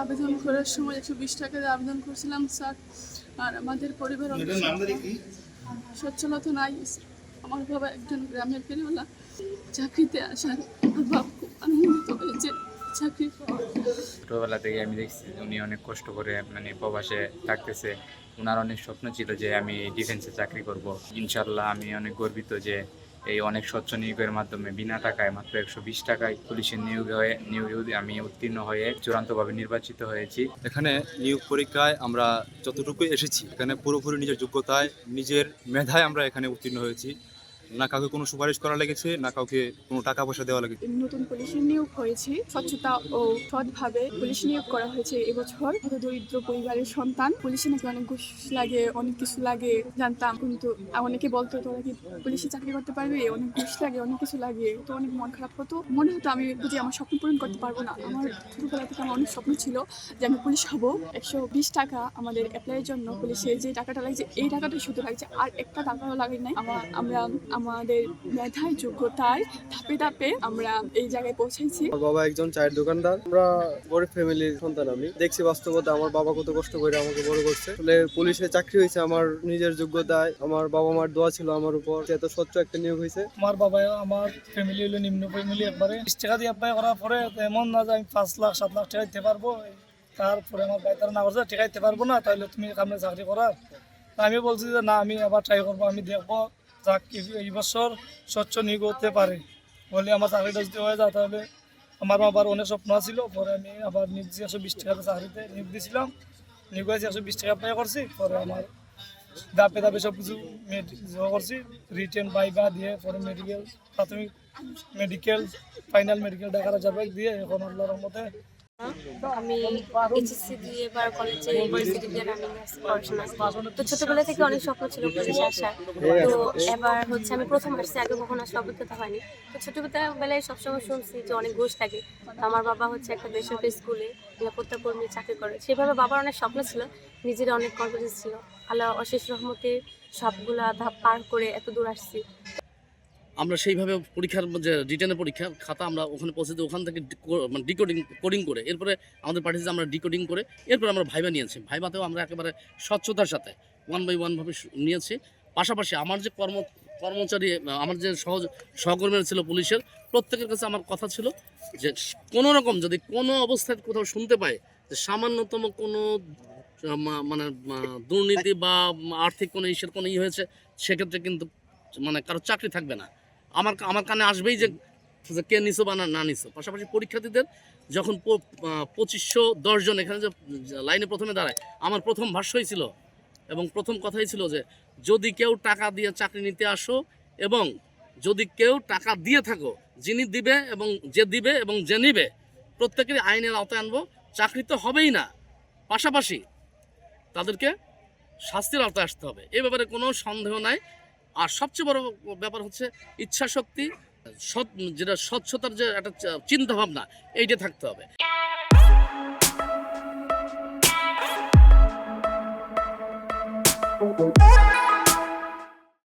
আবেদন করার সময় একশো বিশ টাকা দিয়ে আবেদন করছিলাম স্যার। আর আমাদের পরিবার সচ্ছলতা নাই আমার বাবা একজন গ্রামের ফেরিওয়ালা। চাকরিতে আসার বাবা খুব আনন্দিত হয়েছে। চাকরি ছোটোবেলা থেকে আমি দেখছি উনি অনেক কষ্ট করে মানে প্রবাসে থাকতেছে। ওনার অনেক স্বপ্ন ছিল যে আমি ডিফেন্সে চাকরি করব। ইনশাল্লাহ আমি অনেক গর্বিত যে এই অনেক স্বচ্ছ নিয়োগের মাধ্যমে বিনা টাকায় মাত্র একশো বিশ টাকায় পুলিশের নিয়োগ হয়ে নিয়োগে আমি উত্তীর্ণ হয়ে চূড়ান্তভাবে নির্বাচিত হয়েছি। এখানে নিয়োগ পরীক্ষায় আমরা যতটুকু এসেছি এখানে পুরোপুরি নিজের যোগ্যতায় নিজের মেধায় আমরা এখানে উত্তীর্ণ হয়েছি। না কাউকে কোনো সুপারিশ করা লেগেছে, না কাউকে কোনো টাকা পয়সা দেওয়া লেগেছে? নতুন পুলিশের নিয়োগ হয়েছে, স্বচ্ছতা ও সৎভাবে পুলিশ নিয়োগ করা হয়েছে এবছর। দরিদ্র পরিবারের সন্তান, পুলিশে নাকি অনেক ঘুষ লাগে, অনেক কিছু লাগে, জানতাম। কিন্তু অনেকে বলতো তোরা কি পুলিশে চাকরি করতে পারবে? অনেক ঘুষ লাগে, অনেক কিছু লাগে। তো অনেক মন খারাপ হতো। মনে হতো আমি বুঝি আমার স্বপ্ন পূরণ করতে পারব না। আমার ছোটবেলা থেকে আমার অনেক স্বপ্ন ছিল যে আমি পুলিশ হব। একশো বিশ টাকা আমাদের অ্যাপ্লাইয়ের জন্য পুলিশে যে টাকাটা লাগছে, এই টাকাটা শুধু লাগছে। আর একটা টাকাও লাগে নাই। আমরা আমাদের মেধায় যোগ্যতায় ধাপে ধাপে আমরা এই জায়গায় পৌঁছেছি। আমার বাবা একজন চায়ের দোকানদার। আমরা গরিব ফ্যামিলির সন্তান আমি। দেখছি বাস্তবতা আমার বাবা কত কষ্ট করে আমাকে বড় করছে। আসলে পুলিশে চাকরি হয়েছে আমার নিজের যোগ্যতায়। আমার বাবা মার দোয়া ছিল আমার উপর। এত স্বচ্ছ একটা নিয়োগ হয়েছে। আমার বাবা আমার ফ্যামিলি হলো নিম্ন ফ্যামিলি একবারে। বিশ টাকা দিয়ে অ্যাপ্লাই করার পরে এমন না যে আমি পাঁচ লাখ সাত লাখ টাকা দিতে পারব। তারপরে আমার ভাই তারা না করছে টাকা দিতে পারব না। তাহলে তুমি সামনে চাকরি করার। তা আমি বলছি যে না আমি আবার ট্রাই করব আমি দেখব। যাক এই- বছর স্বচ্ছ নিয়োগ হতে পারে বলে আমার চাকরিটা যদি হয়ে যায় তাহলে আমার আবার অনেক স্বপ্ন ছিল পরে আমি আবার নিয়োগ দিয়েছি একশো বিশ টাকা চাকরিতে নিয়োগ দিয়েছিলাম। নিয়োগ হয়েছে একশো বিশ টাকা অ্যাপ্লাই করছি, পরে আমার ধাপে ধাপে সব কিছু করছি। রিটেন বাইবা দিয়ে পরে মেডিকেল প্রাথমিক মেডিকেল ফাইনাল মেডিকেল দেখানো যাবে দিয়ে এখন আল্লাহর মতে আমি এইচএসসি দিয়ে কলেজে ইউনিভার্সিটি দিয়ে রানিং পড়াশোনা তো ছোটবেলা থেকে অনেক স্বপ্ন ছিল তো এবার হচ্ছে আমি প্রথম আসছি, আগে কখনো অভিজ্ঞতা হয়নি। তো ছোটবেলায় সবসময় শুনছি যে অনেক ঘুষ থাকে আমার বাবা হচ্ছে একটা বেসরকারি স্কুলে নিরাপত্তা কর্মী চাকরি করে। সেভাবে বাবার অনেক স্বপ্ন ছিল, নিজের অনেক কনফিডেন্স ছিল। আল্লাহ অশেষ রহমতে সবগুলা ধাপ পার করে এত দূর আসছি। আমরা সেইভাবে পরীক্ষার যে রিটার্নের পরীক্ষার খাতা আমরা ওখানে পৌঁছে দিয়ে ওখান থেকে মানে ডিকোডিং কোডিং করে, এরপরে আমাদের পাঠিয়েছে আমরা ডিকোডিং করে, এরপরে আমরা ভাইবা নিয়েছি। ভাইবাতেও আমরা একেবারে স্বচ্ছতার সাথে ওয়ান বাই ওয়ানভাবে নিয়েছি। পাশাপাশি আমার যে কর্ম, কর্মচারী, আমার যে সহজ, সহকর্মীরা ছিল পুলিশের, প্রত্যেকের কাছে আমার কথা ছিল যে কোনো রকম যদি কোনো অবস্থায় কোথাও শুনতে পায় যে সামান্যতম কোনো মানে দুর্নীতি বা আর্থিক কোনো ইসের কোনো ই হয়েছে, সেক্ষেত্রে কিন্তু মানে কারও চাকরি থাকবে না। আমার আমার কানে আসবেই যে কে নিছো বা না নিছো। পাশাপাশি পরীক্ষার্থীদের যখন পঁচিশশো দশজন এখানে যে যে লাইনে প্রথমে দাঁড়ায়, আমার প্রথম ভাষ্যই ছিল। এবং প্রথম কথাই ছিল যে, যদি কেউ টাকা দিয়ে চাকরি নিতে আসো এবং যদি কেউ টাকা দিয়ে থাকো, যিনি দিবে এবং যে দিবে এবং যে নিবে, প্রত্যেকেরই আইনের আওতায় আনব, চাকরি তো হবেই না। পাশাপাশি তাদেরকে শাস্তির আওতায় আসতে হবে। এ ব্যাপারে কোনো সন্দেহ নাই। আর সবচেয়ে বড় ব্যাপার হচ্ছে ইচ্ছা শক্তি সৎ, যেটা স্বচ্ছতার যে একটা চিন্তাভাবনা, এইটা থাকতে হবে। দৌড়ে